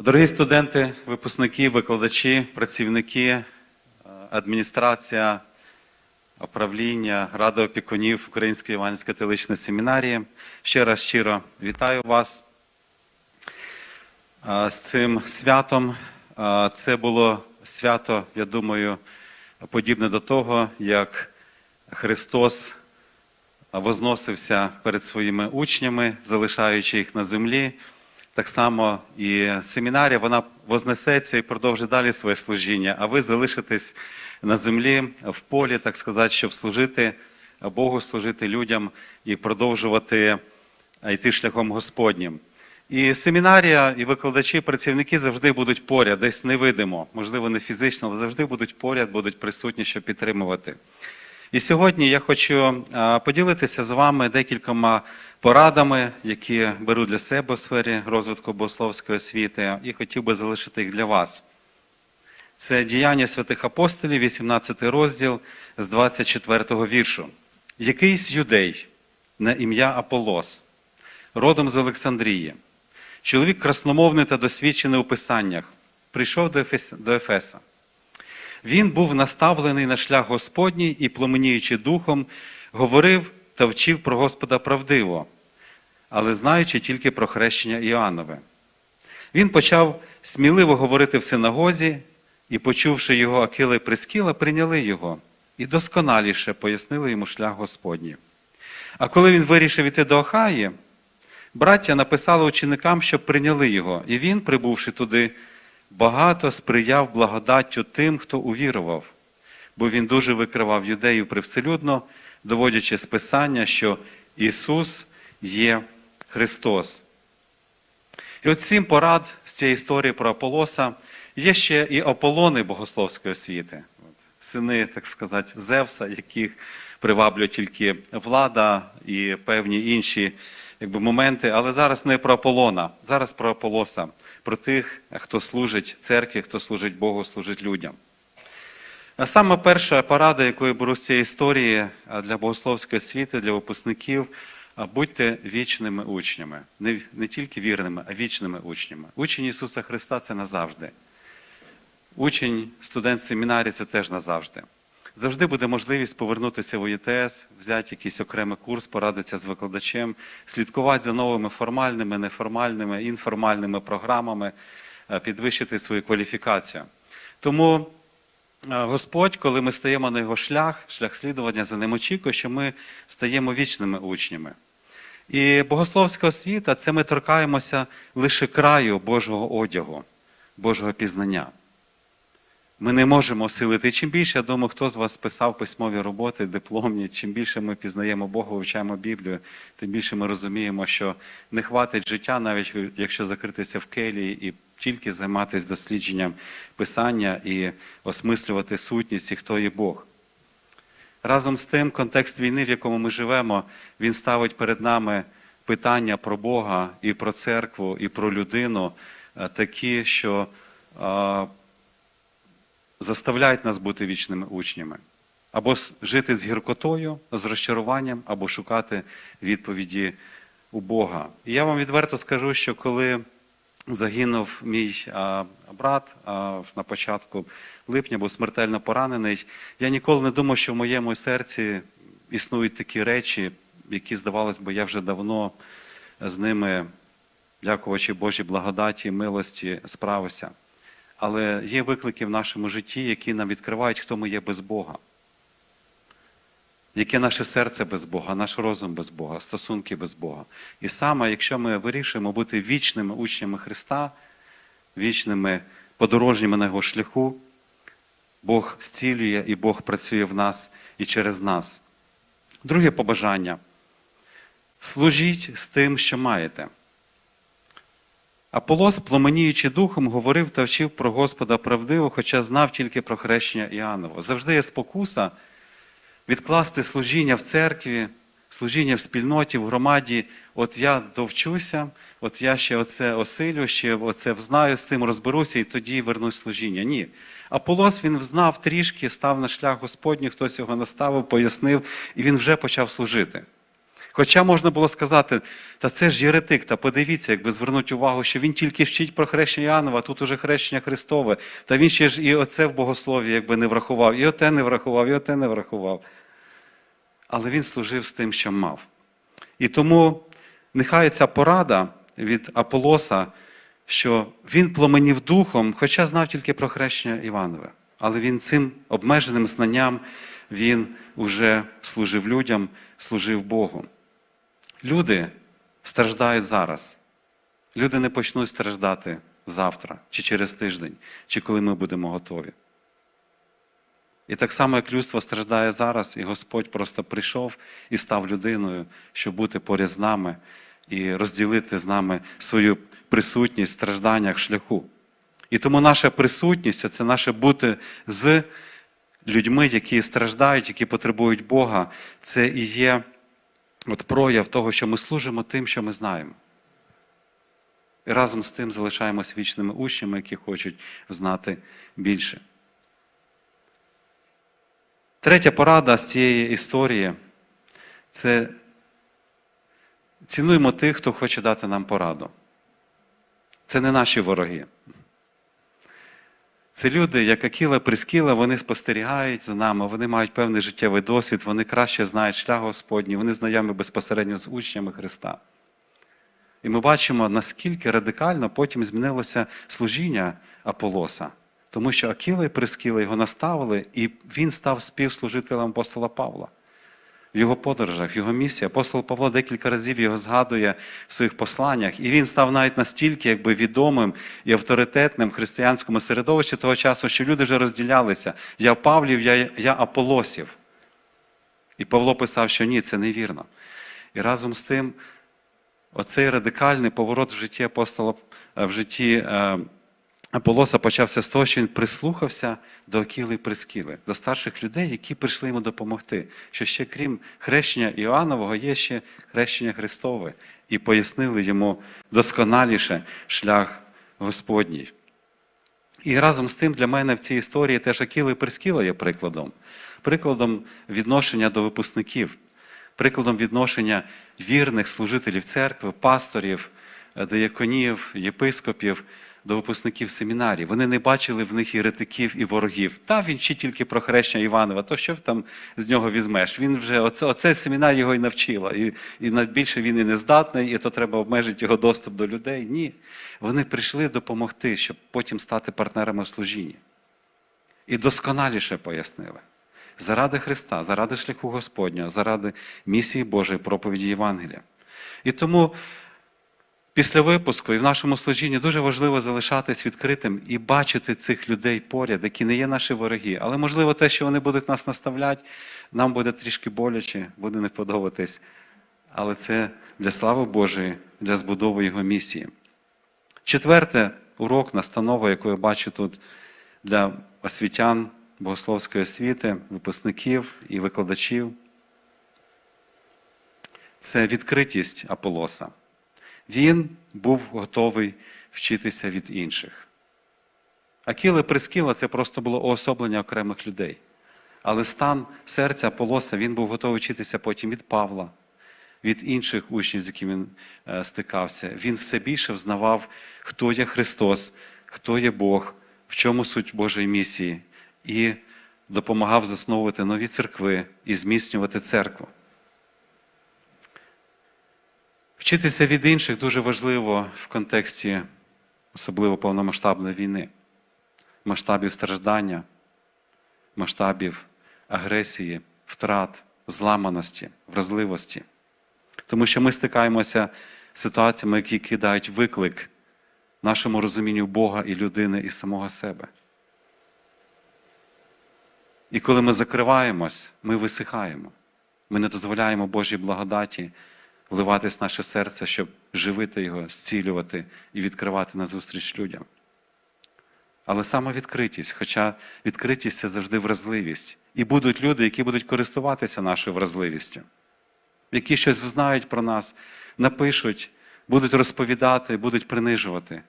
Дорогі студенти, випускники, викладачі, працівники, е, адміністрація, управління, рада опікунів Української Іванської католичної семінарії, ще раз щиро вітаю вас е, з цим святом. Е, Це було свято, я думаю, подібне до того, як Христос возносився перед своїми учнями, залишаючи їх на землі. Так само і семінарія, вона вознесеться і продовжить далі своє служіння, а ви залишитесь на землі, в полі, так сказати, щоб служити Богу, служити людям і продовжувати йти шляхом Господнім. І семінарія, і викладачі, працівники завжди будуть поряд, десь невидимо, можливо, не фізично, але завжди будуть поряд, будуть присутні, щоб підтримувати. І сьогодні я хочу поділитися з вами декількома порадами, які беру для себе в сфері розвитку богословської освіти, і хотів би залишити їх для вас. Це діяння святих апостолів, 18 розділ з 24 віршу. Якийсь юдей на ім'я Аполос, родом з Олександрії, чоловік красномовний та досвідчений у писаннях, прийшов до Ефес- до Ефеса. Він був наставлений на шлях Господній і, пламеніючи духом, говорив та вчив про Господа правдиво, але знаючи тільки про хрещення Іоаннове. Він почав сміливо говорити в синагозі, і, почувши його Акила і Прискіла, прийняли його і досконаліше пояснили йому шлях Господній. А коли він вирішив іти до Ахаї, браття написали ученикам, щоб прийняли його, і він, прибувши туди, багато сприяв благодаттю тим, хто увірував, бо він дуже викривав юдеїв привселюдно, доводячи з Писання, що Ісус є Христос. І от сім порад з цієї історії про Аполоса є ще і Аполони богословської освіти, сини, так сказати, Зевса, яких приваблює тільки влада і певні інші якби, моменти. Але зараз не про Аполлона, зараз про Аполоса, про тих, хто служить церкві, хто служить Богу, служить людям. Саме перша порада, яку я беру з цієї історії для богословської освіти, для випускників, будьте вічними учнями. Не, не тільки вірними, а вічними учнями. Учень Ісуса Христа це назавжди. Учень, студент семінарії це теж назавжди. Завжди буде можливість повернутися в УЄТС, взяти якийсь окремий курс, порадитися з викладачем, слідкувати за новими формальними, неформальними, інформальними програмами, е, підвищити свою кваліфікацію. Тому е, Господь, коли ми стаємо на його шлях, шлях слідування за ним очікує, що ми стаємо вічними учнями. І богословська освіта це ми торкаємося лише краю Божого одягу, Божого пізнання. Ми не можемо осилити. І чим більше, я думаю, хто з вас писав письмові роботи, дипломні, чим більше ми пізнаємо Бога, вивчаємо Біблію, тим більше ми розуміємо, що не хватить життя, навіть якщо закритися в келії і тільки займатися дослідженням Писання і осмислювати сутність і хто є Бог. Разом з тим, контекст війни, в якому ми живемо, він ставить перед нами питання про Бога і про церкву, і про людину е, такі, що е, заставляють нас бути вічними учнями. Або жити з гіркотою, з розчаруванням, або шукати відповіді у Бога. І я вам відверто скажу, що коли загинув мій а, брат а, на початку липня, був смертельно поранений, я ніколи не думав, що в моєму серці існують такі речі, які, здавалось би, я вже давно з ними, дякуючи Божій благодаті милості, справився. Але є виклики в нашому житті, які нам відкривають, хто ми є без Бога. Яке наше серце без Бога, наш розум без Бога, стосунки без Бога. І саме, якщо ми вирішуємо бути вічними учнями Христа, вічними подорожніми на його шляху, Бог зцілює і Бог працює в нас і через нас. Друге побажання. Служіть з тим, що маєте. Аполос, пламеніючи духом, говорив та вчив про Господа правдиво, хоча знав тільки про хрещення Іоанново. Завжди є спокуса відкласти служіння в церкві, служіння в спільноті, в громаді. От я довчуся, от я ще оце осилю, ще оце взнаю, з цим розберуся і тоді вернусь служіння. Ні. Аполос він взнав трішки, став на шлях Господній, хтось його наставив, пояснив, і він вже почав служити. Хоча можна було сказати, та це ж єретик, та подивіться, якби звернути увагу, що він тільки вчить про хрещення Іоаннова, а тут уже хрещення Христове. Та він ще ж і оце в богослові якби не врахував, і оте не врахував, і оте не врахував. Але він служив з тим, що мав. І тому нехай ця порада від Аполоса, що він пломенів духом, хоча знав тільки про хрещення Іванове. Але він цим обмеженим знанням він уже служив людям, служив Богу. Люди страждають зараз. Люди не почнуть страждати завтра, чи через тиждень, чи коли ми будемо готові. І так само, як людство страждає зараз, і Господь просто прийшов і став людиною, щоб бути поряд з нами і розділити з нами свою присутність в стражданнях шляху. І тому наша присутність це наше бути з людьми, які страждають, які потребують Бога, це і є от прояв того, що ми служимо тим, що ми знаємо. І разом з тим залишаємось вічними учнями, які хочуть знати більше. Третя порада з цієї історії це цінуємо тих, хто хоче дати нам пораду. Це не наші вороги. Це люди, як Акіла Прискіла, вони спостерігають за нами, вони мають певний життєвий досвід, вони краще знають шлях Господній, вони знайомі безпосередньо з учнями Христа. І ми бачимо, наскільки радикально потім змінилося служіння Аполоса. Тому що Акіла і Прискіла його наставили, і він став співслужителем апостола Павла. В його подорожах, в його місії. Апостол Павло декілька разів його згадує в своїх посланнях, і він став навіть настільки якби, відомим і авторитетним в християнському середовищі того часу, що люди вже розділялися. Я Павлів, я, я Аполосів. І Павло писав, що ні, це невірно. І разом з тим, оцей радикальний поворот в житті апостола, в житті е, Аполоса почався з того, що він прислухався до Акіли і Прискіли, до старших людей, які прийшли йому допомогти. Що ще крім хрещення Іоаннового, є ще хрещення Христове, і пояснили йому досконаліше шлях Господній. І разом з тим для мене в цій історії теж Акіла і Прискіла є прикладом. Прикладом відношення до випускників, прикладом відношення вірних служителів церкви, пасторів, деяконів, єпископів до випускників семінарії. Вони не бачили в них єретиків і ворогів. Та він чи тільки про хрещення Іванова, то що там з нього візьмеш? Він вже оце, оце семінар його і навчила. І, і більше він і не здатний, і то треба обмежити його доступ до людей. Ні. Вони прийшли допомогти, щоб потім стати партнерами в служінні. І досконаліше пояснили. Заради Христа, заради шляху Господнього, заради місії Божої проповіді Євангелія. І тому після випуску і в нашому служінні дуже важливо залишатись відкритим і бачити цих людей поряд, які не є наші вороги. Але, можливо, те, що вони будуть нас наставляти, нам буде трішки боляче, буде не подобатись. Але це для слави Божої, для збудови Його місії. Четверте урок, настанова, яку я бачу тут для освітян богословської освіти, випускників і викладачів, це відкритість Аполоса. Він був готовий вчитися від інших. Акіла Прискіла це просто було уособлення окремих людей. Але стан серця Аполоса він був готовий вчитися потім від Павла, від інших учнів, з якими він е, стикався. Він все більше взнавав, хто є Христос, хто є Бог, в чому суть Божої місії, і допомагав засновувати нові церкви і зміцнювати церкву. Вчитися від інших дуже важливо в контексті особливо повномасштабної війни, масштабів страждання, масштабів агресії, втрат, зламаності, вразливості. Тому що ми стикаємося з ситуаціями, які кидають виклик нашому розумінню Бога і людини і самого себе. І коли ми закриваємось, ми висихаємо. Ми не дозволяємо Божій благодаті вливатись в наше серце, щоб живити його, зцілювати і відкривати назустріч людям. Але саме відкритість, хоча відкритість це завжди вразливість. І будуть люди, які будуть користуватися нашою вразливістю, які щось знають про нас, напишуть, будуть розповідати, будуть принижувати.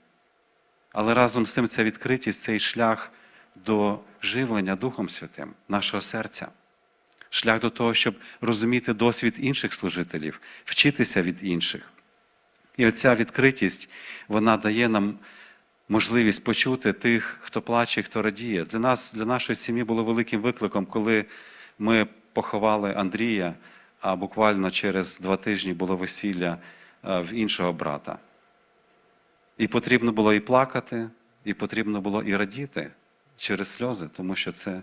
Але разом з цим ця відкритість, цей шлях до живлення Духом Святим, нашого серця, шлях до того, щоб розуміти досвід інших служителів, вчитися від інших. І оця відкритість вона дає нам можливість почути тих, хто плаче, хто радіє. Для нас, для нашої сім'ї було великим викликом, коли ми поховали Андрія, а буквально через два тижні було весілля е, в іншого брата. І потрібно було і плакати, і потрібно було і радіти через сльози, тому що це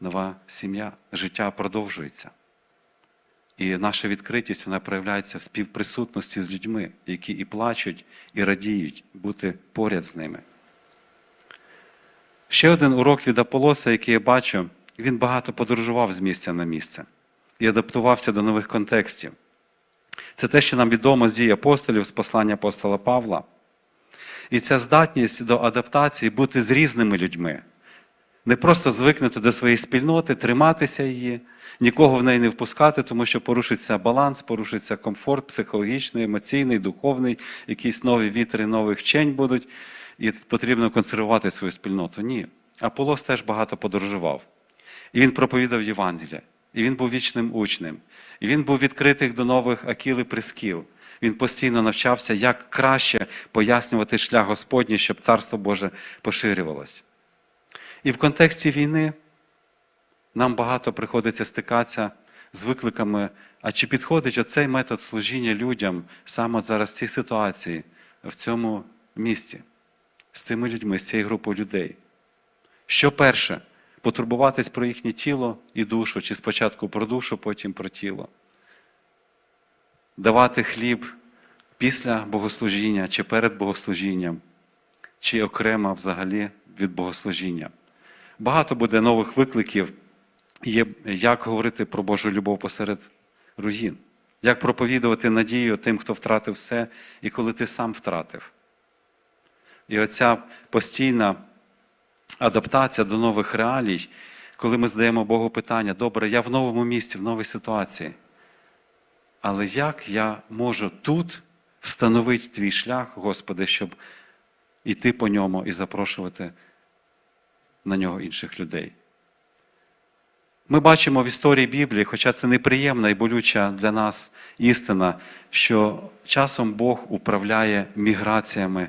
нова сім'я, життя продовжується. І наша відкритість вона проявляється в співприсутності з людьми, які і плачуть, і радіють бути поряд з ними. Ще один урок від Аполоса, який я бачу, він багато подорожував з місця на місце і адаптувався до нових контекстів. Це те, що нам відомо з дій апостолів, з послання апостола Павла. І ця здатність до адаптації бути з різними людьми, не просто звикнути до своєї спільноти, триматися її, нікого в неї не впускати, тому що порушиться баланс, порушиться комфорт психологічний, емоційний, духовний, якісь нові вітри нових вчень будуть, і потрібно консервувати свою спільноту. Ні. Аполос теж багато подорожував. І він проповідав Євангелія, і він був вічним учнем, і він був відкритий до нових акіл і прискіл. Він постійно навчався, як краще пояснювати шлях Господній, щоб Царство Боже поширювалось. І в контексті війни нам багато приходиться стикатися з викликами, а чи підходить оцей метод служіння людям саме зараз в цій ситуації, в цьому місці, з цими людьми, з цією групою людей? Що перше? Потурбуватись про їхнє тіло і душу, чи спочатку про душу, потім про тіло? Давати хліб після богослужіння чи перед богослужінням, чи окремо взагалі від богослужіння. Багато буде нових викликів, є, як говорити про Божу любов посеред руїн, як проповідувати надію тим, хто втратив все, і коли ти сам втратив. І оця постійна адаптація до нових реалій, коли ми задаємо Богу питання, добре, я в новому місці, в новій ситуації. Але як я можу тут встановити твій шлях, Господи, щоб іти по ньому і запрошувати на нього інших людей? Ми бачимо в історії Біблії, хоча це неприємна і болюча для нас істина, що часом Бог управляє міграціями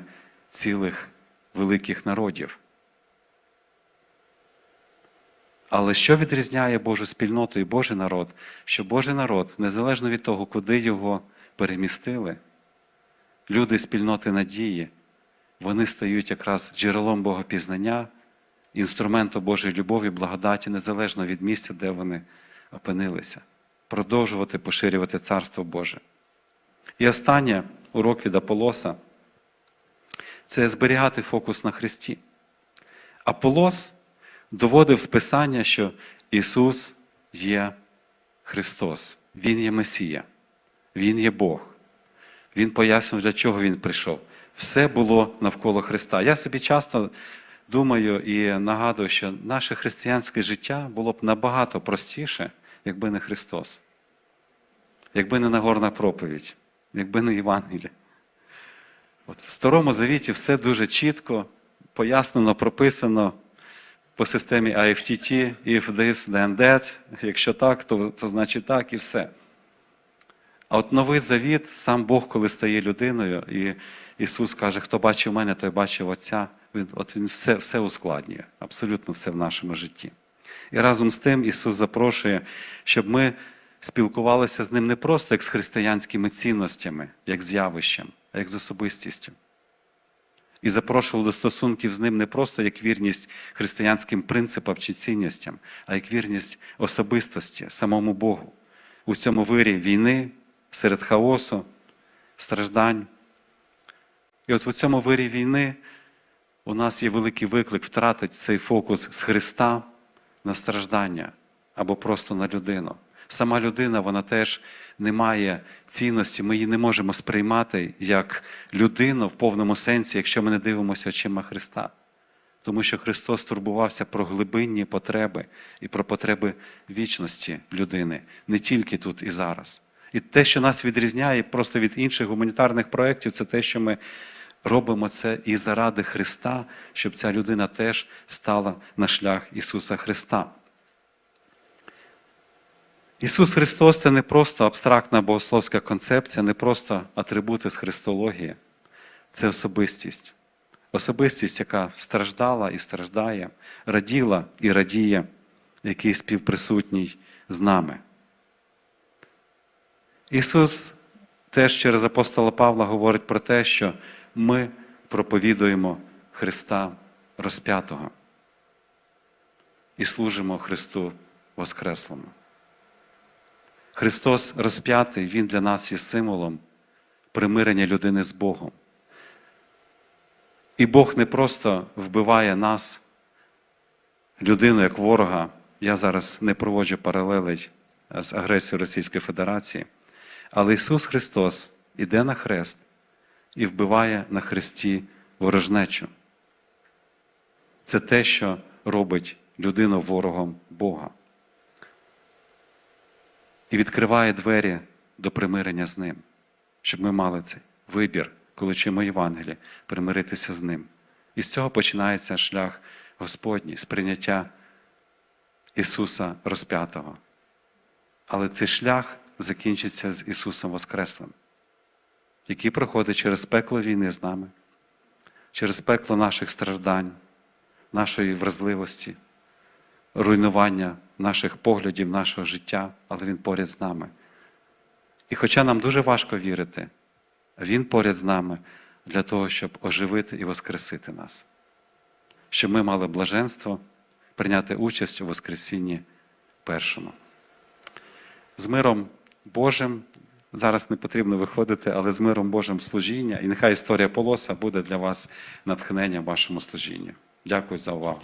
цілих великих народів. Але що відрізняє Божу спільноту і Божий народ? Що Божий народ, незалежно від того, куди його перемістили, люди спільноти надії, вони стають якраз джерелом Богопізнання, інструментом Божої любові, благодаті, незалежно від місця, де вони опинилися, продовжувати поширювати Царство Боже. І останнє урок від Аполоса це зберігати фокус на Христі. Аполос доводив з Писання, що Ісус є Христос, Він є Месія, Він є Бог. Він пояснив, для чого Він прийшов. Все було навколо Христа. Я собі часто думаю і нагадую, що наше християнське життя було б набагато простіше, якби не Христос, якби не Нагорна проповідь, якби не Євангеліє. От В Старому Завіті все дуже чітко, пояснено, прописано по системі IFTT, if this, then that, якщо так, то, то значить так і все. А от новий завіт, сам Бог, коли стає людиною, і Ісус каже, хто бачив мене, той бачив Отця. Він, от Він все, все ускладнює, абсолютно все в нашому житті. І разом з тим Ісус запрошує, щоб ми спілкувалися з Ним не просто як з християнськими цінностями, як з явищем, а як з особистістю. І запрошував до стосунків з ним не просто як вірність християнським принципам чи цінностям, а як вірність особистості, самому Богу у цьому вирі війни, серед хаосу, страждань. І от у цьому вирі війни у нас є великий виклик втратити цей фокус з Христа на страждання або просто на людину. Сама людина, вона теж не має цінності, ми її не можемо сприймати як людину в повному сенсі, якщо ми не дивимося очима Христа. Тому що Христос турбувався про глибинні потреби і про потреби вічності людини, не тільки тут і зараз. І те, що нас відрізняє просто від інших гуманітарних проєктів, це те, що ми робимо це і заради Христа, щоб ця людина теж стала на шлях Ісуса Христа. Ісус Христос це не просто абстрактна богословська концепція, не просто атрибути з христології, це особистість. Особистість, яка страждала і страждає, раділа і радіє, який співприсутній з нами. Ісус теж через апостола Павла говорить про те, що ми проповідуємо Христа розп'ятого і служимо Христу Воскреслому. Христос розп'ятий, Він для нас є символом примирення людини з Богом. І Бог не просто вбиває нас, людину як ворога. Я зараз не проводжу паралелей з агресією Російської Федерації, але Ісус Христос іде на хрест і вбиває на хресті ворожнечу. Це те, що робить людину ворогом Бога. І відкриває двері до примирення з Ним, щоб ми мали цей вибір, коли чуємо Євангеліє, примиритися з Ним. І з цього починається шлях Господній, сприйняття Ісуса розп'ятого. Але цей шлях закінчиться з Ісусом Воскреслим, який проходить через пекло війни з нами, через пекло наших страждань, нашої вразливості, руйнування наших поглядів, нашого життя, але Він поряд з нами. І хоча нам дуже важко вірити, Він поряд з нами для того, щоб оживити і воскресити нас, щоб ми мали блаженство прийняти участь у Воскресінні першому. З миром Божим. Зараз не потрібно виходити, але з миром Божим служіння. І нехай історія полоса буде для вас натхненням вашому служінню. Дякую за увагу.